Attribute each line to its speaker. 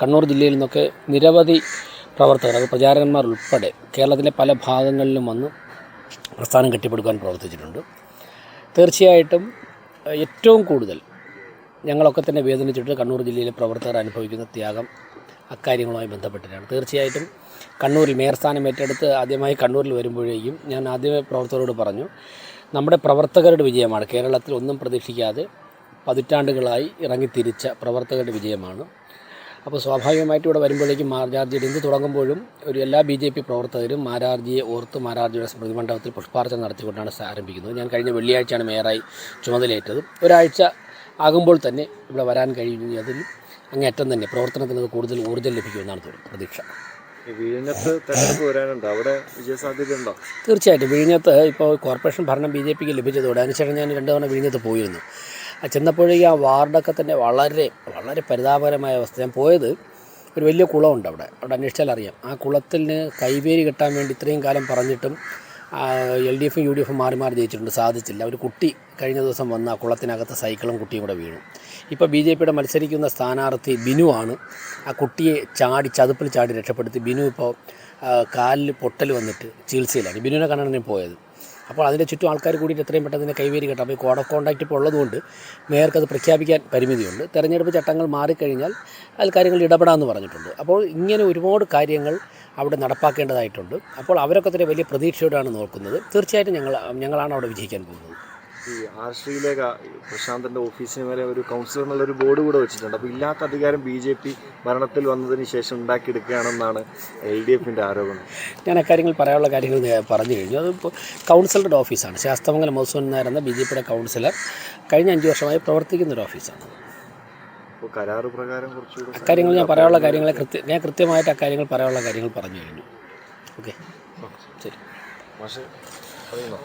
Speaker 1: കണ്ണൂർ ജില്ലയിൽ നിന്നൊക്കെ നിരവധി പ്രവർത്തകർ അത് പ്രചാരകന്മാർ ഉൾപ്പെടെ കേരളത്തിലെ പല ഭാഗങ്ങളിലും വന്ന് പ്രസ്ഥാനം കെട്ടിപ്പടുക്കാൻ പ്രവർത്തിച്ചിട്ടുണ്ട്. തീർച്ചയായിട്ടും ഏറ്റവും കൂടുതൽ ഞങ്ങളൊക്കെ തന്നെ വേദനിച്ചിട്ട് കണ്ണൂർ ജില്ലയിലെ പ്രവർത്തകർ അനുഭവിക്കുന്ന ത്യാഗം അക്കാര്യങ്ങളുമായി ബന്ധപ്പെട്ടിട്ടാണ്. തീർച്ചയായിട്ടും കണ്ണൂരിൽ മേയർ സ്ഥാനം ഏറ്റെടുത്ത് ആദ്യമായി കണ്ണൂരിൽ വരുമ്പോഴേക്കും ഞാൻ ആദ്യമേ പ്രവർത്തകരോട് പറഞ്ഞു നമ്മുടെ പ്രവർത്തകരുടെ വിജയമാണ്. കേരളത്തിൽ ഒന്നും പ്രതീക്ഷിക്കാതെ പതിറ്റാണ്ടുകളായി ഇറങ്ങിത്തിരിച്ച പ്രവർത്തകരുടെ വിജയമാണ്. അപ്പോൾ സ്വാഭാവികമായിട്ട് ഇവിടെ വരുമ്പോഴേക്കും മാരാർജിയുടെ എന്ത് തുടങ്ങുമ്പോഴും ഒരു എല്ലാ ബി ജെ പി പ്രവർത്തകരും മാരാർജിയെ ഓർത്ത് മാരാർജിയുടെ സ്മൃതി മണ്ഡപത്തിൽ പുഷ്പാർച്ചന നടത്തിക്കൊണ്ടാണ് ആരംഭിക്കുന്നത്. ഞാൻ കഴിഞ്ഞ വെള്ളിയാഴ്ചയാണ് മേയറായി ചുമതലയേറ്റത്. ഒരാഴ്ച ആകുമ്പോൾ തന്നെ ഇവിടെ വരാൻ കഴിയുമെങ്കിൽ അതിൽ അങ്ങേറ്റം തന്നെ പ്രവർത്തനത്തിന് കൂടുതൽ ഊർജം ലഭിക്കുമെന്നാണ് തോന്നുന്നത് പ്രതീക്ഷ.
Speaker 2: ഈ വിഴിഞ്ഞത്ത് തെരഞ്ഞെടുപ്പ് വരാനുണ്ട്? അവിടെ
Speaker 1: തീർച്ചയായിട്ടും വിഴിഞ്ഞത്ത് ഇപ്പോൾ കോർപ്പറേഷൻ ഭരണം ബി ജെ പിക്ക് ലഭിച്ചതോടെ അതിനുശേഷം ഞാൻ രണ്ടു തവണ വിഴിഞ്ഞത്ത് പോയിരുന്നു. ചെന്നപ്പോഴേക്കും ആ വാർഡൊക്കെ തന്നെ വളരെ വളരെ പരിതാപകരമായ അവസ്ഥ. ഞാൻ പോയത് ഒരു വലിയ കുളമുണ്ട് അവിടെ. അവിടെ അന്വേഷിച്ചാൽ അറിയാം. ആ കുളത്തിന് കൈവേരി കിട്ടാൻ വേണ്ടി ഇത്രയും കാലം പറഞ്ഞിട്ടും എൽ ഡി എഫും യു ഡി എഫും മാറി മാറി ജയിച്ചിട്ടുണ്ട്. സാധിച്ചില്ല. ഒരു കുട്ടി കഴിഞ്ഞ ദിവസം വന്ന് ആ കുളത്തിനകത്ത് സൈക്കിളും കുട്ടിയും കൂടെ വീണു. ഇപ്പോൾ ബി ജെ പിയുടെ മത്സരിക്കുന്ന സ്ഥാനാർത്ഥി ബിനു ആണ്. ആ കുട്ടിയെ ചാടി ചതുപ്പിൽ ചാടി രക്ഷപ്പെടുത്തി. ബിനു ഇപ്പോൾ കാലിൽ പൊട്ടൽ വന്നിട്ട് ചികിത്സയിലാണ്. ബിനുവിനെ കാണാൻ പോയത്. അപ്പോൾ അതിന്റെ ചുറ്റും ആൾക്കാർ കൂടിയിട്ട് എത്രയും പെട്ടെന്ന് ഇതിനെ കൈവേരി കേട്ടോ. അപ്പോൾ ഈ കോഡ് ഓഫ് കോണ്ടാക്റ്റ് ഇപ്പോൾ ഉള്ളതുകൊണ്ട് മേയർക്ക് അത് പ്രഖ്യാപിക്കാൻ പരിമിതിയുണ്ട്. തെരഞ്ഞെടുപ്പ് ചട്ടങ്ങൾ മാറിക്കഴിഞ്ഞാൽ അതിൽ കാര്യങ്ങൾ ഇടപെടാമെന്ന് പറഞ്ഞിട്ടുണ്ട്. അപ്പോൾ ഇങ്ങനെ ഒരുപാട് കാര്യങ്ങൾ അവിടെ നടപ്പാക്കേണ്ടതായിട്ടുണ്ട്. അപ്പോൾ അവരൊക്കെ തന്നെ വലിയ പ്രതീക്ഷയോടാണ് നോക്കുന്നത്. തീർച്ചയായിട്ടും ഞങ്ങൾ ഞങ്ങളാണ് അവിടെ വിജയിക്കാൻ പോകുന്നത്.
Speaker 2: ഈ ആർ ശ്രീലേഖ പ്രശാന്തന്റെ ഓഫീസിന് മേലെ ഒരു കൗൺസിലർ എന്നുള്ള ഒരു ബോർഡ് കൂടെ വെച്ചിട്ടുണ്ട്. അപ്പോൾ ഇല്ലാത്ത അധികാരം ബി ജെ പി ഭരണത്തിൽ വന്നതിന് ശേഷം ഉണ്ടാക്കിയെടുക്കുകയാണെന്നാണ് എൽ ഡി എഫിന്റെ ആരോപണം.
Speaker 1: ഞാൻ അക്കാര്യങ്ങൾ പറയാനുള്ള കാര്യങ്ങൾ പറഞ്ഞു കഴിഞ്ഞു. അത് കൗൺസിലറുടെ ഓഫീസാണ് ശാസ്തമംഗലം മൗസൂൻ എന്നായിരുന്ന ബി ജെ പിയുടെ കൗൺസിലർ കഴിഞ്ഞ അഞ്ച് വർഷമായി പ്രവർത്തിക്കുന്ന ഒരു ഓഫീസാണ്
Speaker 2: കരാറ് പ്രകാരം കുറച്ച്
Speaker 1: അക്കാര്യങ്ങൾ ഞാൻ പറയാനുള്ള കാര്യങ്ങളെ കൃത്യ ഞാൻ കൃത്യമായിട്ട് അക്കാര്യങ്ങൾ പറയാനുള്ള കാര്യങ്ങൾ പറഞ്ഞു കഴിഞ്ഞു. ഓക്കെ. ശരി.
Speaker 2: പക്ഷേ പറയുന്നു